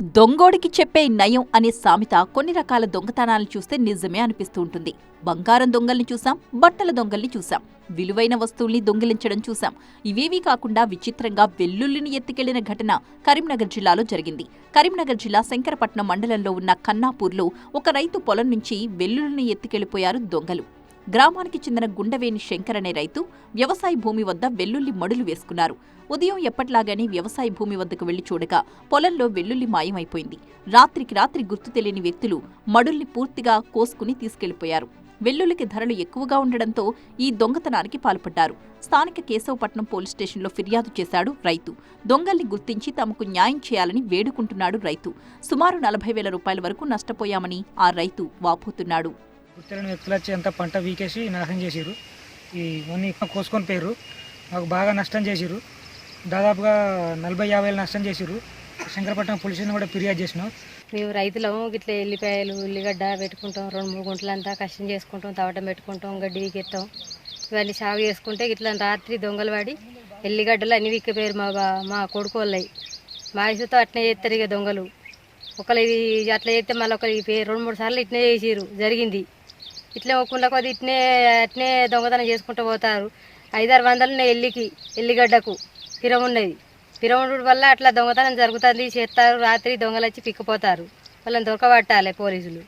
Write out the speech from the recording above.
దొంగోడికి చెప్పే నయం అనే సామెత కొన్ని రకాల దొంగతనాలను చూస్తే నిజమే అనిపిస్తూ ఉంటుంది. బంగారం దొంగల్ని చూసాం బట్టల దొంగల్ని చూసాం విలువైన వస్తువుల్ని దొంగిలించడం చూసాం ఇవేవీ కాకుండా విచిత్రంగా వెల్లుల్లిని ఎత్తుకెళ్ళిన ఘటన కరీంనగర్ జిల్లాలో జరిగింది. కరీంనగర్ జిల్లా శంకరపట్నం మండలంలో ఉన్న కన్నాపూర్లో ఒక రైతు పొలం నుంచి వెల్లుల్లిని ఎత్తుకెళ్ళిపోయారు దొంగలు. గ్రామానికి చెందిన గుండవేని శంకర్ అనే రైతు వ్యవసాయ భూమి వద్ద వెల్లుల్లి మడులు వేసుకున్నారు. ఉదయం ఎప్పట్లాగానే వ్యవసాయ భూమి వద్దకు వెళ్ళి చూడగా పొలంలో వెల్లుల్లి మాయమైపోయింది. రాత్రికి రాత్రి గుర్తు తెలియని వ్యక్తులు మడుల్ని పూర్తిగా కోసుకుని తీసుకెళ్ళిపోయారు. వెల్లుల్లికి ధరలు ఎక్కువగా ఉండడంతో ఈ దొంగతనానికి పాల్పడ్డారు. స్థానిక కేశవపట్నం పోలీస్ స్టేషన్లో ఫిర్యాదు చేశాడు రైతు. దొంగల్ని గుర్తించి తమకు న్యాయం చేయాలని వేడుకుంటున్నాడు రైతు. సుమారు నలభై వేల రూపాయల వరకు నష్టపోయామని ఆ రైతు వాపోతున్నాడు. గుర్తులేని వ్యక్తులు వచ్చి అంతా పంట వీకేసి నాశనం చేసిర్రు. ఈ మొన్ని కోసుకొని పోయారు మాకు బాగా నష్టం చేసిర్రు. దాదాపుగా నలభై యాభై వేలు నష్టం చేసిర్రు. శంకరపట్నం పోలీసులను కూడా ఫిర్యాదు చేసినాం. మేము రైతులం ఇట్లా ఎల్లిపాయలు ఉల్లిగడ్డ పెట్టుకుంటాం. రెండు మూడు గుంటలంతా కష్టం చేసుకుంటాం తవటం పెట్టుకుంటాం గడ్డి వీకెత్తాం. ఇవన్నీ సాగు చేసుకుంటే ఇట్లా రాత్రి దొంగలు పడి ఎల్లిగడ్డలు అన్ని విక్కిపోయారు మా బా- మా కొడుకు వాళ్ళవి మా ఇసుతో అట్నే చేస్తారు ఇక దొంగలు. ఒకరు ఇది అట్లా చేస్తే మళ్ళీ ఒకరు పే- రెండు మూడు సార్లు ఇట్నే చేసిరు జరిగింది. ఇట్లే ఒక్కళ్ళ కొద్ది ఇట్నే అట్నే దొంగతనం చేసుకుంటూ పోతారు. ఐదారు వందలు ఎల్లికి ఎల్లిగడ్డకు. పిరమున్నది పిరముడు వల్ల అట్లా దొంగతనం జరుగుతుంది చేస్తారు రాత్రి దొంగలు వచ్చి పిక్కిపోతారు. వాళ్ళని దొరకబట్టాలి పోలీసులు.